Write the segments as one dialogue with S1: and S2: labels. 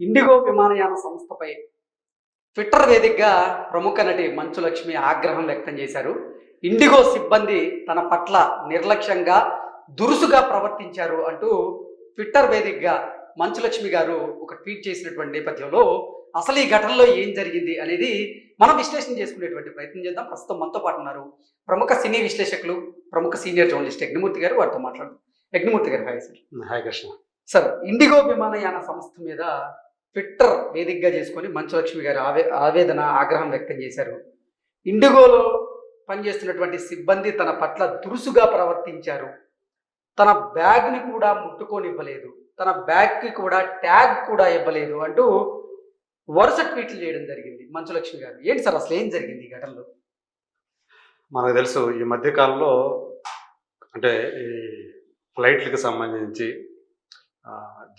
S1: IndiGo విమానయాన సంస్థపై Twitter వేదికగా ప్రముఖ నటి మంచు లక్ష్మి ఆగ్రహం వ్యక్తం చేశారు. ఇండిగో సిబ్బంది తన పట్ల నిర్లక్ష్యంగా దురుసుగా ప్రవర్తించారు అంటూ ట్విట్టర్ వేదికగా మంచు లక్ష్మి గారు ఒక ట్వీట్ చేసినటువంటి నేపథ్యంలో అసలు ఈ ఘటనలో ఏం జరిగింది అనేది మనం విశ్లేషణ చేసుకునేటువంటి ప్రయత్నం చేద్దాం. ప్రస్తుతం మనతో పాటు ఉన్నారు ప్రముఖ సినీ విశ్లేషకులు ప్రముఖ సీనియర్ జర్నలిస్ట్ యజ్ఞమూర్తి గారు. వారితో మాట్లాడుతాం యజ్ఞమూర్తి గారు hi sir.
S2: Hi Krishna.
S1: Sir IndiGo విమానయాన సంస్థ మీద ట్విట్టర్ వేదికగా చేసుకొని మంచులక్ష్మి గారు ఆవే ఆవేదన ఆగ్రహం వ్యక్తం చేశారు. ఇండిగోలో పనిచేస్తున్నటువంటి సిబ్బంది తన పట్ల దురుసుగా ప్రవర్తించారు. తన బ్యాగ్ని కూడా ముట్టుకొనివ్వలేదు. తన బ్యాగ్కి కూడా ట్యాగ్ కూడా ఇవ్వలేదు అంటూ వరుస ట్వీట్లు చేయడం జరిగింది మంచులక్ష్మి గారు. ఏంటి సార్ అసలు ఏం జరిగింది ఈ ఘటనలో?
S2: మనకు తెలుసు ఈ మధ్యకాలంలో అంటే ఈ ఫ్లైట్లకు సంబంధించి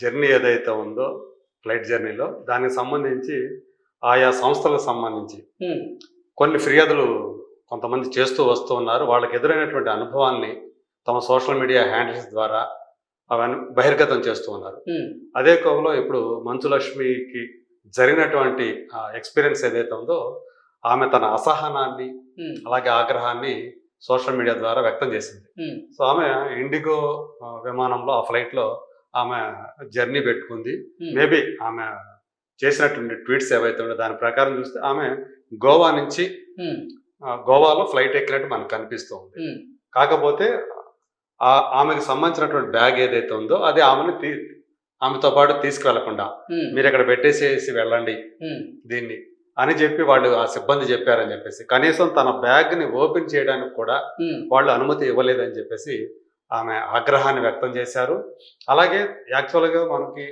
S2: జర్నీ ఏదైతే ఉందో ఫ్లైట్ జర్నీలో. దానికి సంబంధించి ఆయా సంస్థలకు సంబంధించి కొన్ని ఫిర్యాదులు కొంతమంది చేస్తూ వస్తూ ఉన్నారు. వాళ్ళకి ఎదురైనటువంటి అనుభవాల్ని తమ సోషల్ మీడియా హ్యాండిల్స్ ద్వారా అవన్నీ బహిర్గతం చేస్తూ ఉన్నారు. అదే కోవలో ఇప్పుడు మంచు లక్ష్మికి జరిగినటువంటి ఎక్స్పీరియన్స్ ఏదైతే ఉందో ఆమె తన అసహనాన్ని అలాగే ఆగ్రహాన్ని సోషల్ మీడియా ద్వారా వ్యక్తం చేసింది. సో ఆమె ఇండిగో విమానంలో ఆ ఫ్లైట్లో ఆమె జర్నీ పెట్టుకుంది.
S1: హ్మ్,
S2: మేబీ ఆమె చేసినటువంటి ట్వీట్స్ ఏవైతే ఉన్నాయో దాని ప్రకారం చూస్తే ఆమె గోవా నుంచి ఆ, గోవాలో ఫ్లైట్ ఎక్కినట్టు మనకు కనిపిస్తూ ఉంది
S1: హ్మ్,
S2: కాకపోతే ఆ ఆమెకు సంబంధించినటువంటి బ్యాగ్ ఏదైతే ఉందో అది ఆమెను తీ ఆమెతో పాటు
S1: తీసుకువెళ్ళకుండా
S2: మీరు ఇక్కడ పెట్టేసేసి వెళ్ళండి దీన్ని అని చెప్పి వాళ్ళు ఆ సిబ్బంది చెప్పారని చెప్పేసి కనీసం తన బ్యాగ్ని ఓపెన్ చేయడానికి కూడా వాళ్ళు అనుమతి ఇవ్వలేదని చెప్పేసి ఆమె ఆగ్రహాన్ని వ్యక్తం చేశారు. అలాగే యాక్చువల్గా మనకి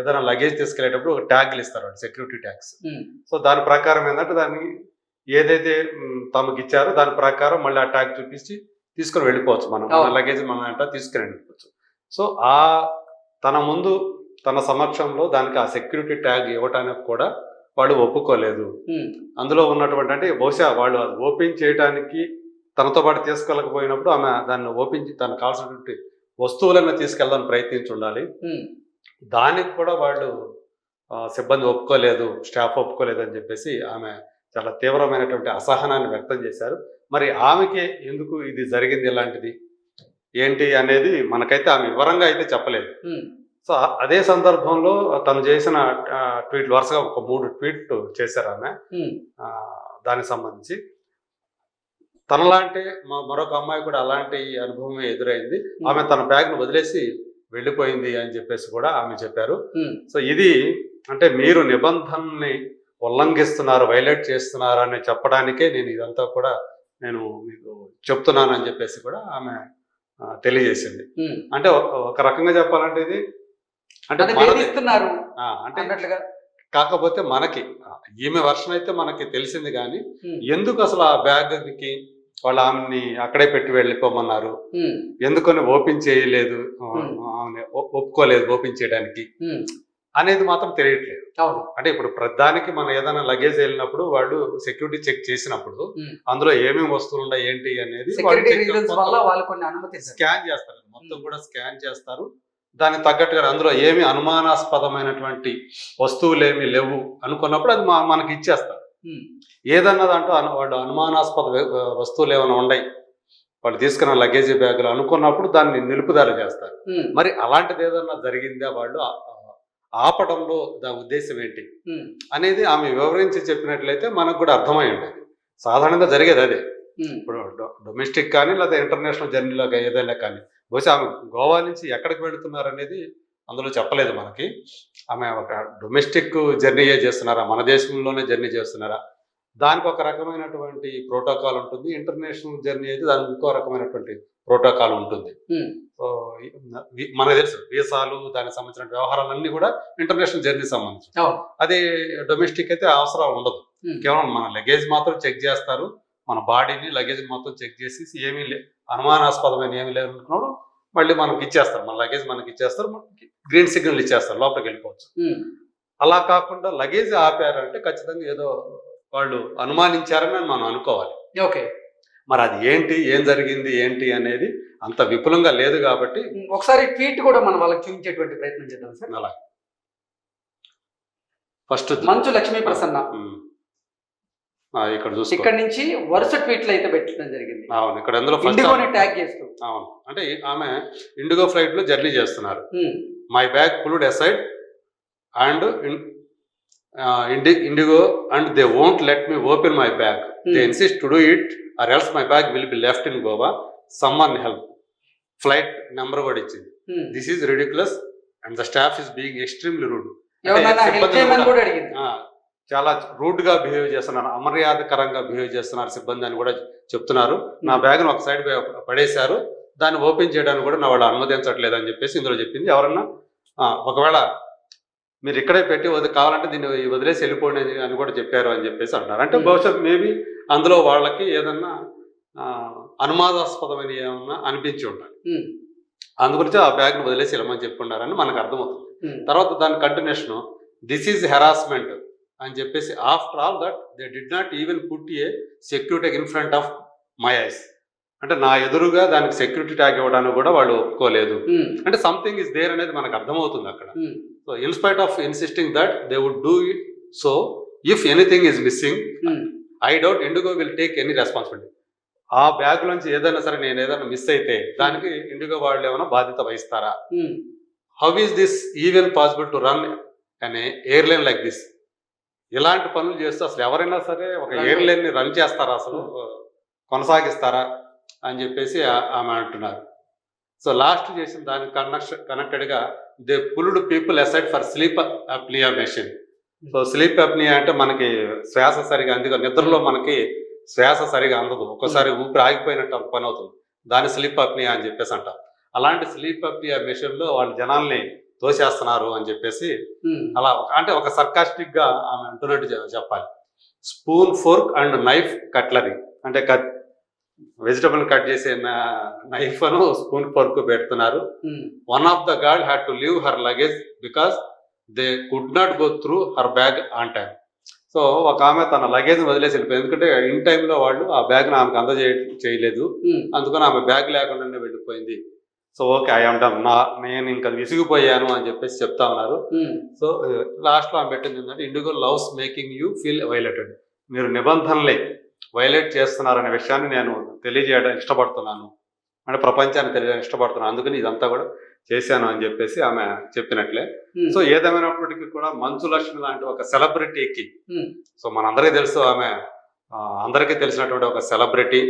S2: ఏదైనా లగేజ్ తీసుకెళ్ళేటప్పుడు ఒక ట్యాగ్లు ఇస్తారు వాళ్ళు సెక్యూరిటీ ట్యాగ్స్. సో దాని ప్రకారం ఏంటంటే దాన్ని ఏదైతే తమకి ఇచ్చారో దాని ప్రకారం మళ్ళీ ఆ ట్యాగ్ చూపించి తీసుకొని వెళ్ళిపోవచ్చు మనం. లగేజ్ మన వెంట తీసుకుని వెళ్ళిపోవచ్చు. సో ఆ తన ముందు తన సమక్షంలో దానికి ఆ సెక్యూరిటీ ట్యాగ్ ఇవ్వటానికి కూడా వాళ్ళు ఒప్పుకోలేదు. అందులో ఉన్నటువంటి అంటే బహుశా వాళ్ళు అది ఓపెన్ చేయడానికి తనతో పాటు తీసుకెళ్ళకపోయినప్పుడు ఆమె దాన్ని ఓపెన్ చే- తనకు కావాల్సినటువంటి వస్తువులను తీసుకెళ్ళడానికి ప్రయత్నించి ఉండాలి దానికి కూడా వాళ్ళు సిబ్బంది ఒప్పుకోలేదు స్టాఫ్ ఒప్పుకోలేదు అని చెప్పేసి ఆమె చాలా తీవ్రమైనటువంటి అసహనాన్ని వ్యక్తం చేశారు. మరి ఆమెకి ఎందుకు ఇది జరిగింది ఇలాంటిది? ఏంటి అనేది మనకైతే ఆమె వివరంగా అయితే చెప్పలేదు. సో అదే సందర్భంలో తను చేసిన ట్వీట్ వరుసగా ఒక మూడు ట్వీట్ చేశారు ఆమె. దానికి సంబంధించి. తనలాంటి మ- మరొక అమ్మాయి కూడా అలాంటి అనుభవమే ఎదురైంది. ఆమె తన బ్యాగ్ను వదిలేసి వెళ్ళిపోయింది అని చెప్పేసి కూడా ఆమె చెప్పారు. సో ఇది అంటే మీరు నిబంధనని ఉల్లంఘిస్తున్నారు వైలేట్ చేస్తున్నారు అని చెప్పడానికే నేను ఇదంతా కూడా నేను మీకు చెప్తున్నాను అని చెప్పేసి కూడా ఆమె తెలియజేసింది. అంటే ఒక- రకంగా చెప్పాలంటే ఇది అంటే అంటే కాకపోతే మనకి ఈమె వర్షన్ అయితే మనకి తెలిసింది కానీ ఎందుకు అసలు ఆ బ్యాగ్కి వాళ్ళు ఆమెని అక్కడే పెట్టి వెళ్ళిపోమన్నారు. ఎందుకని ఓపెన్ చేయలేదు. ఆమె ఒప్పుకోలేదు ఓపెన్ చేయడానికి. అనేది మాత్రం తెలియట్లేదు. అంటే ఇప్పుడు ప్రధానికి మనం ఏదైనా లగేజ్ వెళ్ళినప్పుడు వాళ్ళు సెక్యూరిటీ చెక్ చేసినప్పుడు. అందులో ఏమేమి వస్తువులు ఉన్నాయి ఏంటి అనేది స్కాన్ చేస్తారు. మొత్తం. కూడా స్కాన్ చేస్తారు. దానికి తగ్గట్టుగా అందులో ఏమి అనుమానాస్పదమైనటువంటి వస్తువులు ఏమి లేవు అనుకున్నప్పుడు అది మనకి ఇచ్చేస్తారు. ఏదన్నా దాంట్లో అను వాళ్ళు అనుమానాస్పద వస్తువులు ఏమైనా ఉన్నాయి వాళ్ళు తీసుకున్న లగేజీ బ్యాగులు అనుకున్నప్పుడు దాన్ని నిలుపుదల చేస్తారు. మరి అలాంటిది ఏదన్నా జరిగిందా వాళ్ళు? ఆపడంలో దాని ఉద్దేశం ఏంటి? అనేది ఆమె వివరించి చెప్పినట్లయితే మనకు కూడా అర్థమై ఉండేది. సాధారణంగా జరిగేది అదే. ఇప్పుడు డొమెస్టిక్ కానీ లేదా ఇంటర్నేషనల్ జర్నీలో ఏదైనా కానీ. బహుశా ఆమె గోవా నుంచి ఎక్కడికి వెళుతున్నారు అనేది అందులో చెప్పలేదు మనకి. ఆమె ఒక డొమెస్టిక్ జర్నీయే చేస్తున్నారా? మన దేశంలోనే జర్నీ చేస్తున్నారా? దానికి ఒక రకమైనటువంటి ప్రోటోకాల్ ఉంటుంది. ఇంటర్నేషనల్ జర్నీ అయితే దానికి ఇంకో రకమైనటువంటి ప్రోటోకాల్ ఉంటుంది. సో ఈ- మనకు తెలుసు వీసాలు దానికి సంబంధించిన వ్యవహారాలన్నీ కూడా ఇంటర్నేషనల్ జర్నీ సంబంధించి అదే డొమెస్టిక్ అయితే అవసరం ఉండదు. కేవలం మన లగేజ్ మాత్రం చెక్ చేస్తారు. మన బాడీని లగేజ్ మొత్తం చెక్ చేసి ఏమీ లే అనుమానాస్పదమైన ఏమీ లేదు అనుకున్నాడు మళ్ళీ మనకి ఇచ్చేస్తారు మన లగేజ్ మనకి ఇచ్చేస్తారు మనకి గ్రీన్ సిగ్నల్ ఇచ్చేస్తారు. లోపలికి వెళ్ళిపోవచ్చు అలా కాకుండా లగేజ్ ఆపారంటే ఖచ్చితంగా ఏదో వాళ్ళు అనుమానించారని మనం అనుకోవాలి.
S1: ఓకే.
S2: మరి అది ఏంటి? ఏం జరిగింది? ఏంటి అనేది అంత విపులంగా లేదు కాబట్టి
S1: ఒకసారి ట్వీట్ కూడా మనం వాళ్ళకి చూపించేటువంటి ప్రయత్నం చేద్దాం సార్.
S2: అలా. ఫస్ట్
S1: మంచు లక్ష్మీ ప్రసన్న.
S2: ఇక్కడ చూసుకో.
S1: ఇక్కడ నుంచి వరుస ట్వీట్లు అయితే పెట్టడం జరిగింది.
S2: అవును ఇక్కడ ఎందులో
S1: ఇండిగోని ట్యాగ్ చేస్తూ.
S2: అవును అంటే ఆమె ఇండిగో ఫ్లైట్లో జర్నీ చేస్తున్నారు. My bag pulled aside and indie IndiGo and they won't let me open my bag they. Insist to do it or else my bag will be left in Goa someone help flight number కూడా ఇచ్చింది. This is ridiculous and the staff is being extremely rude చాలా రూడ్గా behave చేస్తున్నారు అమర్యాదకరంగా behave చేస్తున్నారు సిబ్బంది అని కూడా చెప్తున్నారు. నా బ్యాగ్ ఒక సైడ్ పడేశారు. దాన్ని ఓపెన్ చేయడానికి కూడా నా వాళ్ళు అనుమతించట్లేదు అని చెప్పేసి ఇందులో చెప్పింది. ఎవరన్నా ఒకవేళ మీరు ఇక్కడే పెట్టి వది కావాలంటే దీన్ని వదిలేసి వెళ్ళిపోండి అని- కూడా చెప్పారు అని చెప్పేసి అంటున్నారు. అంటే
S1: Hmm.
S2: బహుశా మేబీ అందులో వాళ్ళకి ఏదన్నా ఆ, అనుమానాస్పదమైన ఏమన్నా అనిపించి ఉండాలి.
S1: ఉమ్,
S2: అందుగురించి ఆ బ్యాగ్ను వదిలేసి వెళ్ళమని చెప్పుకున్నారని మనకు అర్థమవుతుంది. తర్వాత దాని కంటిన్యూషన్ దిస్ ఈజ్ హెరాస్మెంట్ అని చెప్పేసి after all that they did not even put a security in front of my eyes అంటే నా ఎదురుగా దానికి సెక్యూరిటీ ట్యాగ్ ఇవ్వడానికి కూడా వాళ్ళు ఒప్పుకోలేదు.
S1: ఉమ్,
S2: అంటే సంథింగ్ ఇస్ దేర్ అనేది మనకు అర్థమవుతుంది అక్కడ. So in spite of insisting that they would do it so if anything is missing I doubt IndiGo will take any responsibility ఆ బ్యాగ్ నుంచి ఏదైనా సరే నేను ఏదైనా మిస్ అయితే దానికి ఇండిగో వాళ్ళు ఏమైనా బాధ్యత వహిస్తారా? How is this even possible to run అనే ఎయిర్లైన్ లైక్ దిస్ ఇలాంటి పనులు చేస్తూ అసలు ఎవరైనా సరే ఒక
S1: Run-
S2: ఎయిర్లైన్ని రన్ చేస్తారా అసలు? కొనసాగిస్తారా? అని చెప్పేసి ఆమె అంటున్నారు. సో లాస్ట్ చేసిన దానికి connect కనెక్టెడ్గా they pulled people aside for sleep apnea machine so sleep apnea అంటే మనకి శ్వాస సరిగా అందుగా నిద్రలో మనకి శ్వాస సరిగా అందదు. ఒక్కోసారి ఊపిరి ఆగిపోయినట్టు అంత పని అవుతుంది. దాన్ని స్లీప్ అప్నియా అని చెప్పేసి అంటాం అలాంటి స్లీప్ అప్నియా మెషిన్లో వాళ్ళ జనాల్ని తోసేస్తున్నారు అని చెప్పేసి అలా అంటే ఒక సర్కాస్టిక్గా ఆమె అంటున్నట్టు చెప్పాలి. Spoon fork and knife cutlery అంటే కట్ వెజిటబుల్ కట్ చేసే నైఫ్ అను స్పూన్ ఫోర్క్ పెడుతున్నారు. One of the guard had to leave her luggage because they could not go through her bag on time so ఒక ఆమె తన luggage వదిలేసి వెళ్ళిపోయింది. ఎందుకంటే ఇన్ టైంలో వాళ్ళు ఆ బ్యాగ్ని ఆమెకు అందజేయ చేయలేదు. అందుకని ఆమె బ్యాగ్ లేకుండానే వెళ్ళిపోయింది. సో ఓకే ఐ డన్ నా నేను ఇంకా విసిగిపోయాను అని చెప్పేసి చెప్తా ఉన్నారు. సో లాస్ట్లో ఆమె పెట్టింది ఏంటంటే IndiGo loves making you feel violated మీరు నిబంధనలే వైలేట్ చేస్తున్నారనే విషయాన్ని నేను తెలియజేయడం ఇష్టపడుతున్నాను. అంటే ప్రపంచాన్ని తెలియజేయడం ఇష్టపడుతున్నాను. అందుకని ఇదంతా కూడా చేశాను అని చెప్పేసి ఆమె చెప్పినట్లే. సో ఏదేమైనప్పటికీ కూడా మంచు లక్ష్మి లాంటి ఒక సెలబ్రిటీకి సో మనందరికీ తెలుసు ఆమె అందరికీ తెలిసినటువంటి ఒక సెలబ్రిటీ.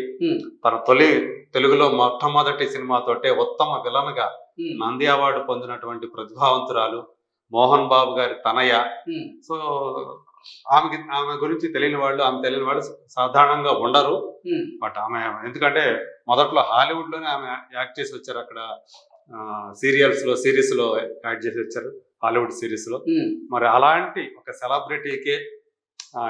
S2: తన తొలి తెలుగులో మొట్టమొదటి సినిమాతోటే ఉత్తమ
S1: విలన్గా
S2: నంది అవార్డు పొందినటువంటి ప్రతిభావంతురాలు మోహన్ బాబు గారి తనయ. సో ఆమెకి ఆమె గురించి తెలియని వాళ్ళు ఆమె తెలియని వాళ్ళు సాధారణంగా ఉండరు. బట్ ఆమె ఎందుకంటే మొదట్లో హాలీవుడ్లోనే ఆమె యాక్ట్ చేసి వచ్చారు. అక్కడ సీరియల్స్లో సిరీస్లో యాక్ట్ చేసి వచ్చారు. హాలీవుడ్
S1: సిరీస్లో
S2: మరి అలాంటి ఒక సెలబ్రిటీకి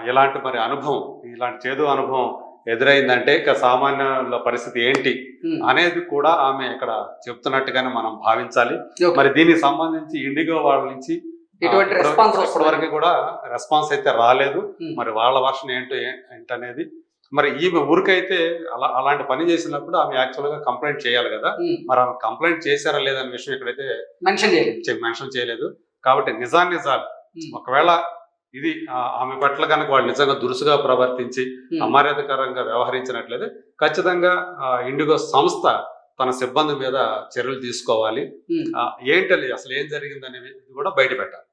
S2: ఇలాంటి మరి అనుభవం ఇలాంటి చేదు అనుభవం ఎదురైందంటే ఇక సామాన్యుల పరిస్థితి ఏంటి
S1: ఉమ్.
S2: అనేది కూడా ఆమె ఇక్కడ చెప్తున్నట్టుగానే మనం భావించాలి. మరి దీనికి సంబంధించి ఇండిగో వాళ్ళ నుంచి
S1: ఎటువంటి రెస్పాన్స్
S2: ఇప్పటి- వరకు కూడా రెస్పాన్స్ అయితే రాలేదు.
S1: ఉమ్.
S2: మరి వాళ్ళ వర్షన్ ఏంటో ఏంటనేది. మరి ఈమె ఊరికైతే అలా అలాంటి పని చేసినప్పుడు ఆమె యాక్చువల్గా కంప్లైంట్ చేయాలి కదా.
S1: ఉమ్,
S2: మరి ఆమె కంప్లైంట్ చేశారా లేదనే విషయం ఇక్కడైతే
S1: మెన్షన్
S2: చేయలేదు. కాబట్టి నిజాన్ని నిజాలు. ఒకవేళ ఇది ఆ, ఆమె పట్ల కనుక వాళ్ళు నిజంగా దురుసుగా ప్రవర్తించి అమర్యాదకరంగా వ్యవహరించినట్లయితే ఖచ్చితంగా ఇండిగో సంస్థ తన సిబ్బంది మీద చర్యలు తీసుకోవాలి. ఏంటది? అసలు ఏం జరిగిందనేది కూడా బయట పెట్టాలి